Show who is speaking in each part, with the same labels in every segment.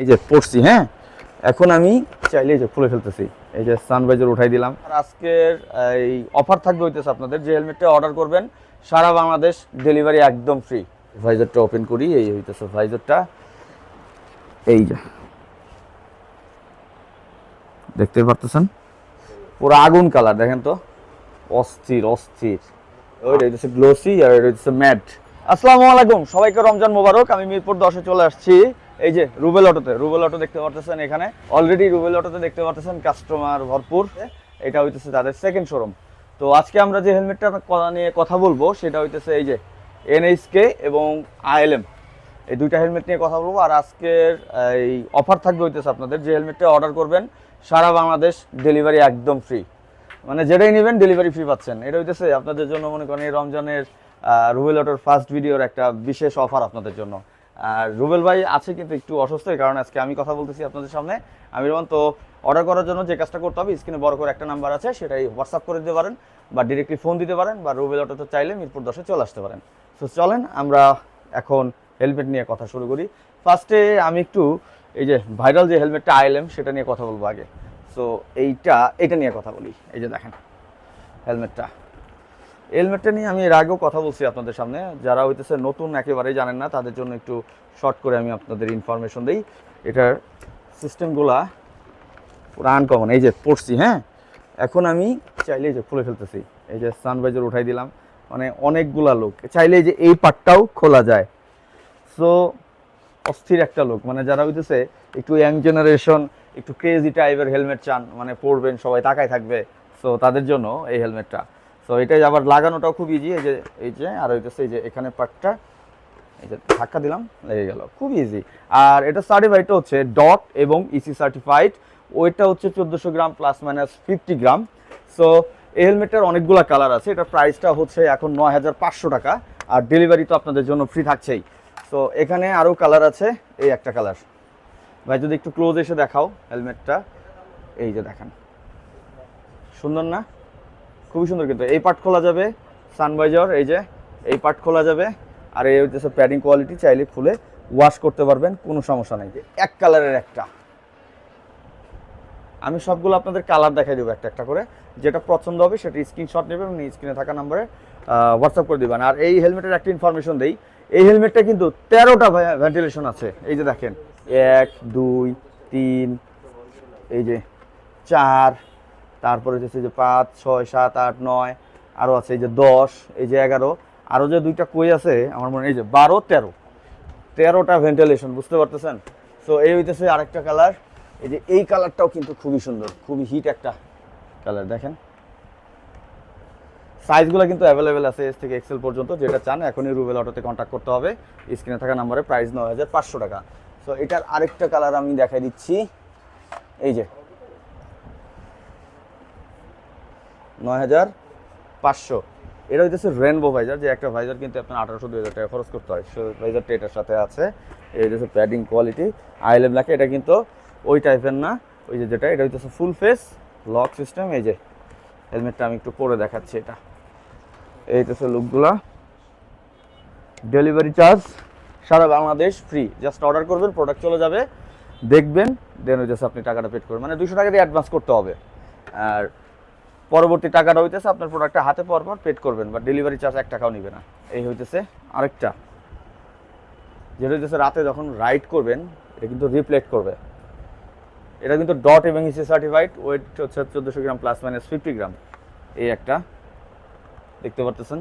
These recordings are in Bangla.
Speaker 1: এই যে পড়ছি হ্যাঁ? এখন আমি চাইলে যে খুলে ফেলতেছি। এই যে সানভাইজার উঠাই দিলাম। আজকের এই অফার থাকবে হইতেছে আপনাদের, যে হেলমেটটা অর্ডার করবেন, সারা বাংলাদেশ ডেলিভারি একদম ফ্রি ভাইজারটা ওপেন করি, এই হইতেছে ভাইজারটা এই যে। দেখতে পারতেছেন? পুরো আগুন কালার দেখেন তো। অস্থির অস্থির। ওইটা হইতেছে গ্লোসি আর এটা হইতেছে ম্যাট আসসালামু আলাইকুম, সবাইকে রমজান মোবারক। আমি মিরপুর দশে চলে আসছি। এই যে রুবেল অটোতে, রুবেল অটো দেখতে পারতেছেন এখানে। অলরেডি রুবেল অটোতে দেখতে পারতেছেন কাস্টমার ভরপুর। এটা হইতেছে তাদের সেকেন্ড শোরুম তো আজকে আমরা যে হেলমেটটা নিয়ে কথা বলব, সেটা হইতেছে এই যে এনএইচকে এবং আইএলএম এই দুইটা হেলমেট নিয়ে কথা বলব, আর আজকের এই অফার থাকবে হইতেছে আপনাদের, যে হেলমেটটা অর্ডার করবেন, সারা বাংলাদেশ ডেলিভারি একদম ফ্রি মানে যেটাই নেবেন ডেলিভারি ফ্রি পাচ্ছেন। এটা হইতেছে আপনাদের জন্য মনে করেন এই রমজানের রুবেল অটোর ফার্স্ট ভিডিওর একটা বিশেষ অফার আপনাদের জন্য। আর রুবেল ভাই আছে কিন্তু একটু অসুস্থ কারণে আজকে আমি কথা বলতেছি আপনাদের সামনে। আমি রহমান তো অর্ডার করার জন্য যে কাজটা করতে হবে স্ক্রিনে বড় করে একটা নাম্বার আছে, সেটাই হোয়াটসঅ্যাপ করে দিতে পারেন বা ডিরেক্টলি ফোন দিতে পারেন বা রুবেল অটো তো চাইলে মিরপুর দশে চলে আসতে পারেন। সো চলেন, আমরা এখন হেলমেট নিয়ে কথা শুরু করি। ফার্স্টে আমি একটু এই যে ভাইরাল যে হেলমেটটা আইএলএম সেটা নিয়ে কথা বলব আগে। সো এইটা, এটা নিয়ে কথা বলি। এই যে দেখেন হেলমেটটা হেলমেটটা নিয়ে আমি এর আগেও কথা বলছি আপনাদের সামনে। যারা হইতেছে নতুন একেবারেই জানেন না, তাদের জন্য একটু শর্ট করে আমি আপনাদের ইনফরমেশন দিই। এটার সিস্টেমগুলা পুরো আনকমন এই যে পড়ছি হ্যাঁ? এখন আমি চাইলে যে খুলে ফেলতেছি। এই যে সানভাইজার উঠাই দিলাম। মানে অনেকগুলা লোক। চাইলে যে এই পার্টটাও খোলা যায়। সো অস্থির একটা লোক। মানে যারা হইতেছে একটু ইয়াং জেনারেশন একটু ক্রেজি টাইপের হেলমেট চান মানে পরবেন, সবাই তাকায় থাকবে। সো তাদের জন্য এই হেলমেটটা। সো এটা আবার লাগানোটাও খুব ইজি এই যে এই যে, আর হইতেছে এই যে এখানে পার্টটা, এই যে ধাক্কা দিলাম, লেগে গেল, খুব ইজি আর এটা সার্টিফাইডটা হচ্ছে ডট এবং E ইসি সার্টিফাইড ওইটা হচ্ছে চোদ্দোশো gram plus minus fifty gram. So এই হেলমেটটার অনেকগুলো কালার আছে এটা প্রাইসটা হচ্ছে এখন নয় হাজার পাঁচশো টাকা, আর ডেলিভারি তো আপনাদের জন্য ফ্রি থাকছেই। সো এখানে আরও কালার আছে, এই একটা কালার ভাই, যদি একটু ক্লোজ এসে দেখাও হেলমেটটা এই যে দেখেন। সুন্দর না? খুবই সুন্দর কিন্তু। এই পার্ট খোলা যাবে, সানভাইজার, এই যে, এই পার্ট খোলা যাবে, আর এই হচ্ছে প্যাডিং কোয়ালিটি চাইলে খুলে ওয়াশ করতে পারবেন, কোনো সমস্যা নাই। এক কালারের একটা। আমি সবগুলো আপনাদের কালার দেখাই দেবো একটা একটা করে। যেটা পছন্দ হবে সেটা স্ক্রিনশট নেবেন এবং স্ক্রিনে থাকা নাম্বারে হোয়াটসঅ্যাপ করে দেবেন। আর এই হেলমেটের একটা ইনফরমেশন দেই। এই হেলমেটটা কিন্তু তেরোটা ভেন্টিলেশন আছে। এই যে দেখেন, এক, দুই, তিন, এই যে, চার তারপরে হচ্ছে যে পাঁচ, ছয়, সাত, আট, নয় আরও আছে এই যে দশ, এই যে এগারো আরও যে দুইটা কই আছে, আমার মনে এই যে বারো, তেরো। তেরোটা ভেন্টিলেশন, বুঝতে পারতেছেন? সো এই হইতেছে আরেকটা কালার এই যে এই কালারটাও কিন্তু খুবই সুন্দর, খুবই হিট একটা কালার দেখেন। সাইজগুলো কিন্তু অ্যাভেলেবেল আছে এস থেকে এক্সেল পর্যন্ত, যেটা চান এখনই রুবেল অটোতে কন্ট্যাক্ট করতে হবে। স্ক্রিনে থাকা নাম্বারে প্রাইস নয় হাজার পাঁচশো টাকা। সো এটার আরেকটা কালার আমি দেখাই দিচ্ছি। এই যে নয় হাজার পাঁচশো। এটা হইতেছে রেনবো ভাইজার যে একটা ভাইজার কিন্তু আপনার আঠারোশো, দুই হাজার টাকা খরচ করতে হয়। সো ভাইজারটা এটার সাথে আছে। এই হচ্ছে প্যাডিং কোয়ালিটি আইলেম লাগে। এটা কিন্তু ওই টাইপের না। ওই যে যেটা, এটা হইতেছে ফুল ফেস লক সিস্টেম এই যে হেলমেটটা আমি একটু পরে দেখাচ্ছি এটা। এই হইতেছে লুকগুলা ডেলিভারি চার্জ সারা বাংলাদেশ ফ্রি জাস্ট অর্ডার করবেন প্রোডাক্ট চলে যাবে। দেখবেন দেন হইতেছে আপনি টাকাটা পেড করবেন। মানে দুশো টাকা দিয়ে অ্যাডভান্স করতে হবে। আর পরবর্তী টাকাটা হইতেছে আপনার প্রোডাক্টটা হাতে পাওয়ার পর পেড করবেন বা ডেলিভারি চার্জ এক টাকাও নেবে না। এই হইতেছে আরেকটা। যেটা হইতেছে রাতে যখন রাইড করবেন, এটা কিন্তু রিপ্লেট করবে। এটা কিন্তু ডট এবং ইসি সার্টিফাইড ওয়েট হচ্ছে চোদ্দোশো gram plus minus fifty gram. এই একটা। দেখতে পারতেছেন?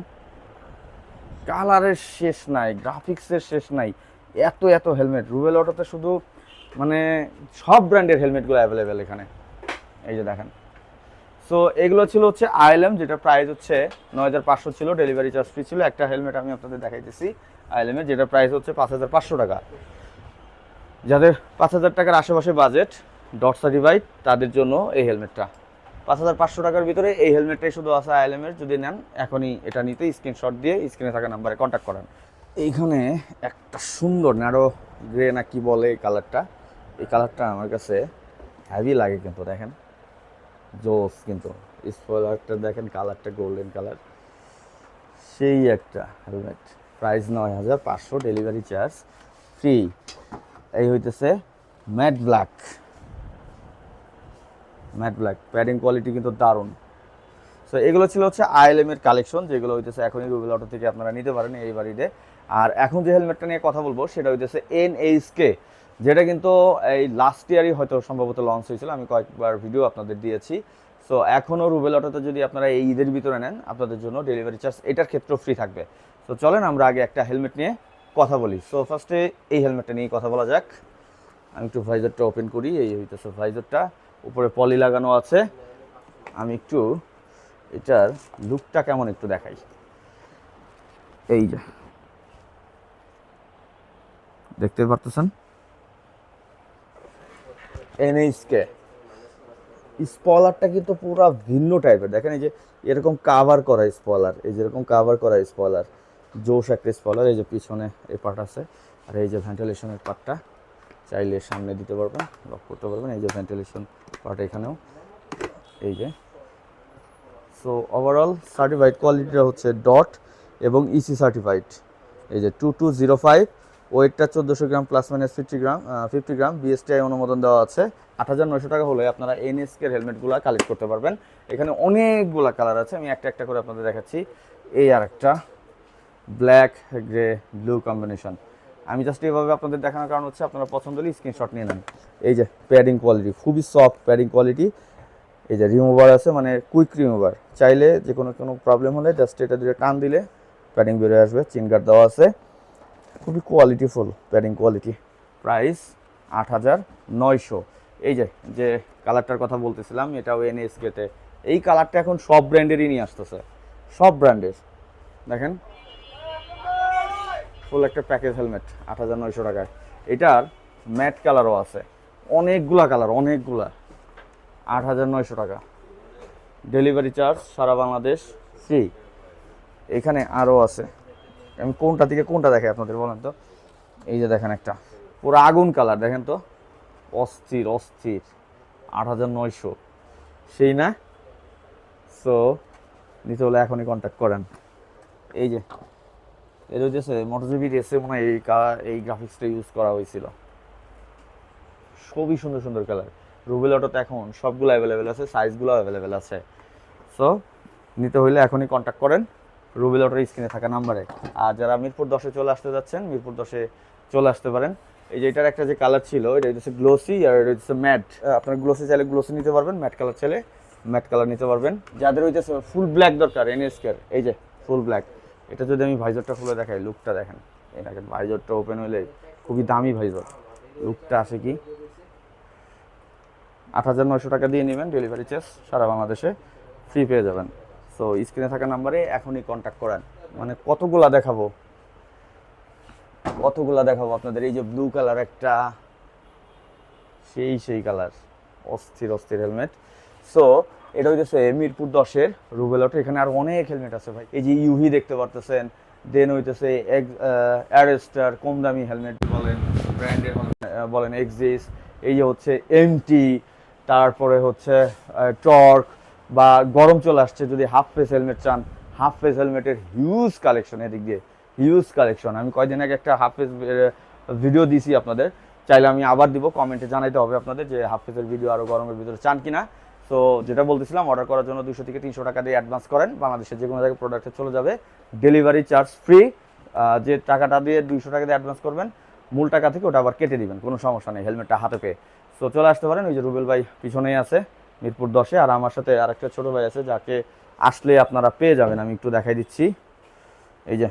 Speaker 1: কালারের শেষ নাই গ্রাফিক্সের শেষ নাই। এত এত হেলমেট রুবেল অটোতে শুধু মানে সব ব্র্যান্ডের হেলমেটগুলো অ্যাভেলেবেল এখানে। এই যে দেখেন। সো এগুলো ছিল হচ্ছে আইএলএম যেটা প্রাইস হচ্ছে নয় হাজার পাঁচশো ছিল ডেলিভারি চার্জ ফ্রি ছিল। একটা হেলমেট আমি আপনাদের দেখাইতেছি আইএলএম এর যেটা প্রাইস হচ্ছে পাঁচ হাজার পাঁচশো টাকা। যাদের পাঁচ হাজার টাকার আশেপাশে বাজেট ডট সার্টিফাইড তাদের জন্য এই হেলমেটটা পাঁচ হাজার পাঁচশো টাকার ভিতরে এই হেলমেটটাই শুধু আছে আইএলএম এর। যদি নেন, এখনই এটা নিতে স্ক্রিনশট দিয়ে স্ক্রিনে থাকা নাম্বারে কন্ট্যাক্ট করেন। এইখানে একটা সুন্দর ন্যারো গ্রে না কি বলে এই কালারটা এই কালারটা আমার কাছে হ্যাভি লাগে কিন্তু, দেখেন। জোস কিন্তু। স্পয়লারটা দেখেন কালারটা গোল্ডেন কালার সেই একটা হেলমেট প্রাইস নয় হাজার পাঁচশো ডেলিভারি চার্জ ফ্রি এই হইতেছে matte black matte black padding quality কিন্তু দারুণ। সো এগুলো ছিল হচ্ছে আইএলএম এর কালেকশন যেগুলো হইতেছে এখনই গুগল অটো থেকে আপনারা নিতে পারেন এই বাড়িতে। আর এখন যে হেলমেটটা নিয়ে কথা বলব, সেটা হইতেছে এনএইচকে যেটা কিন্তু এই লাস্ট ইয়ারই হয়তো সম্ভবত লঞ্চ হয়েছিল, আমি কয়েকবার ভিডিও আপনাদের দিয়েছি। সো এখনও রুবেল অটোতে যদি আপনারা এই ঈদের ভিতরে নেন, আপনাদের জন্য ডেলিভারি চার্জ এটার ক্ষেত্রেও ফ্রি থাকবে। তো চলেন আমরা আগে একটা হেলমেট নিয়ে কথা বলি। সো ফার্স্টে এই হেলমেটটা নিয়ে কথা বলা যাক। আমি একটু ভাইজারটা ওপেন করি, এই হইতেছে ভাইজারটা উপরে পলি লাগানো আছে। আমি একটু এটার লুকটা কেমন একটু দেখাই। এই যে। দেখতে পারতেছেন? এনএইচকে। স্পলারটা কিন্তু পুরো ভিন্ন টাইপের দেখেন এই যে এরকম কাভার করা স্পলার, এই যেরকম কাভার করা স্পলার, জোশ একটা স্পলার, এই যে পিছনে এই পার্ট আছে। আর এই যে ভেন্টিলেশনের পার্টটা চাইলে সামনে দিতে পারবেন লক করতে পারবেন। এই যে ভেন্টিলেশন পার্ট এখানেও, এই যে। সো ওভারঅল সার্টিফাইড কোয়ালিটিটা হচ্ছে ডট এবং E ইসি সার্টিফাইড এই যে টু টু জিরো ফাইভ ওয়েটটা চোদ্দোশো gram plus minus fifty gram fifty gram BSTI অনুমোদন দেওয়া আছে। আট হাজার নয়শো টাকা হলে আপনারা এনএসকের হেলমেটগুলো কালেক্ট করতে পারবেন। এখানে অনেকগুলো কালার আছে, আমি একটা একটা করে আপনাদের দেখাচ্ছি। এই আর একটা ব্ল্যাক গ্রে ব্লু কম্বিনেশন আমি জাস্ট এইভাবে আপনাদের দেখানোর কারণ হচ্ছে আপনারা পছন্দ হলে স্ক্রিনশট নিয়ে নেন। এই যে প্যাডিং কোয়ালিটি খুবই সফট প্যাডিং কোয়ালিটি এই যে রিমুভার আছে মানে কুইক রিমুভার চাইলে যে কোনো কোনো প্রবলেম হলে জাস্ট এটা দিয়ে টান দিলে প্যাডিং বেরোয় আসবে চিন গার্ড দেওয়া আছে। খুবই কোয়ালিটিফুল প্যাডিং কোয়ালিটি প্রাইস আট হাজার নয়শো। এই যে যে কালারটার কথা বলতেছিলাম, এটাও এনএসকেতে এই কালারটা এখন সব ব্র্যান্ডেরই নিয়ে আসতেছে। সব ব্র্যান্ডের দেখেন ফুল একটা প্যাকেজ হেলমেট আট হাজার নয়শো টাকায়। এটার ম্যাট কালারও আছে। অনেকগুলা কালার অনেকগুলা। আট হাজার নয়শো টাকা। ডেলিভারি চার্জ সারা বাংলাদেশ ফ্রি এখানে আরও আছে। আমি কোনটা থেকে কোনটা দেখাই আপনাদের বলেন তো? এই যে দেখেন একটা। পুরো আগুন কালার, দেখেন তো? অস্থির অস্থির। আট হাজার নয়শো। সেই না? সো নিতে হলে এখনই কন্ট্যাক্ট করেন। এই যে এর হচ্ছে মোটরজিবি রেসে মনে হয় এই কা- এই গ্রাফিক্সটা ইউজ করা হয়েছিল। খুবই সুন্দর সুন্দর কালার রুবেল অটোতে এখন সবগুলো অ্যাভেলেবেল আছে সাইজগুলো অ্যাভেলেবেল আছে। সো নিতে হইলে এখনই কন্ট্যাক্ট করেন। রুবেল অটোর স্ক্রিনে থাকা নাম্বারে আর যারা মিরপুর দশে চলে আসতে যাচ্ছেন, মিরপুর দশে চলে আসতে পারেন। এই যে এটার একটা যে কালার ছিল, এটা হচ্ছে গ্লোসি আর এটা হচ্ছে ম্যাট আপনার গ্লোসি চাইলে গ্লোসি নিতে পারবেন ম্যাট কালার চাইলে ম্যাট কালার নিতে পারবেন। যাদের হইতেছে ফুল ব্ল্যাক দরকার এনএসকের এই যে ফুল ব্ল্যাক এটা যদি আমি ভাইজরটা খুলে দেখাই লুকটা দেখেন। এই দেখেন ভাইজরটা ওপেন হইলে খুবই দামি ভাইজর লুকটা আসে কি? আট হাজার নয়শো টাকা দিয়ে নেবেন ডেলিভারি চার্জ সারা বাংলাদেশে ফ্রি পেয়ে যাবেন। সো স্ক্রিনে থাকা নাম্বারে এখনই কন্ট্যাক্ট করেন। মানে কতগুলা দেখাবো? কতগুলা দেখাবো আপনাদের? এই যে ব্লু কালার একটা, সেই সেই কালার অস্থির অস্থির হেলমেট সো এটা হইতেছে মিরপুর দশের রুবেল অটো। এখানে আর অনেক হেলমেট আছে ভাই। এই যে ইউভি দেখতে পারতেছেন। দেন হইতেছে অ্যারেস্টার কম দামি হেলমেট বলেন ব্র্যান্ডের বলেন এক্সিস এই যে হচ্ছে এমটি তারপরে হচ্ছে টর্ক বা গরম চলে আসছে যদি হাফ ফেস হেলমেট চান হাফ ফেস হেলমেটের হিউজ কালেকশন এদিক দিয়ে হিউজ কালেকশন আমি কয়দিন আগে একটা হাফ ফেস ভিডিও দিছি আপনাদের। চাইলে আমি আবার দিব, কমেন্টে জানাইতে হবে আপনাদের যে হাফ ফেসের ভিডিও আরও গরমের ভিতরে চান কিনা। তো যেটা বলতেছিলাম অর্ডার করার জন্য দুশো থেকে তিনশো টাকা দিয়ে অ্যাডভান্স করেন। বাংলাদেশের যে কোনো জায়গায় প্রোডাক্টে চলে যাবে। ডেলিভারি চার্জ ফ্রি যে টাকাটা দিয়ে দুইশো টাকা দিয়ে অ্যাডভান্স করবেন, মূল টাকা থেকে ওটা আবার কেটে দিবেন। কোনো সমস্যা নেই হেলমেটটা হাতে পেয়ে। তো চলে আসতে পারেন, ওই যে রুবেল ভাই পিছনেই আছে। মিরপুর দশে। আর আমার সাথে আরেকটা ছোট ভাই আছে যাকে আসলে আপনারা পেয়ে যাবেন। আমি একটু দেখাই দিচ্ছি। এই যে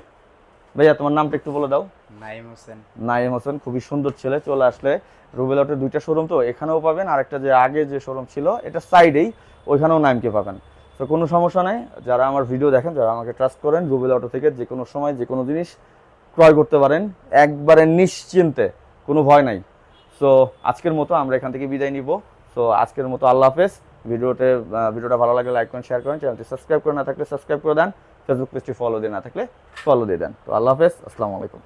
Speaker 1: ভাইয়া তোমার নামটা একটু বলে দাও।
Speaker 2: নাইম হোসেন।
Speaker 1: নাইম হোসেন খুবই সুন্দর ছেলে চলে আসলে রুবেল অটোর দুইটা শোরুম তো এখানেও পাবেন। আর একটা যে আগে যে শোরুম ছিল এটা সাইডেই ওইখানেও নাইমকে পাবেন। তো কোনো সমস্যা নাই যারা আমার ভিডিও দেখেন যারা আমাকে ট্রাস্ট করেন রুবেল অটো থেকে যে কোনো সময় যে কোনো জিনিস ক্রয় করতে পারেন। একবারে নিশ্চিন্তে কোনো ভয় নাই। সো আজকের মতো আমরা এখান থেকে বিদায় নিব। সো আজকের মতো আল্লাহ হাফেজ। ভিডিওতে ভিডিওটা ভালো লাগলে লাইক করেন শেয়ার করেন চ্যানেলটি সাবস্ক্রাইব করে না থাকলে সাবস্ক্রাইব করে দেন। ফেসবুক পেজটি ফলো দিয়ে না থাকলে ফলো দিয়ে দেন। তো আল্লাহ হাফেজ, আসসালামু আলাইকুম।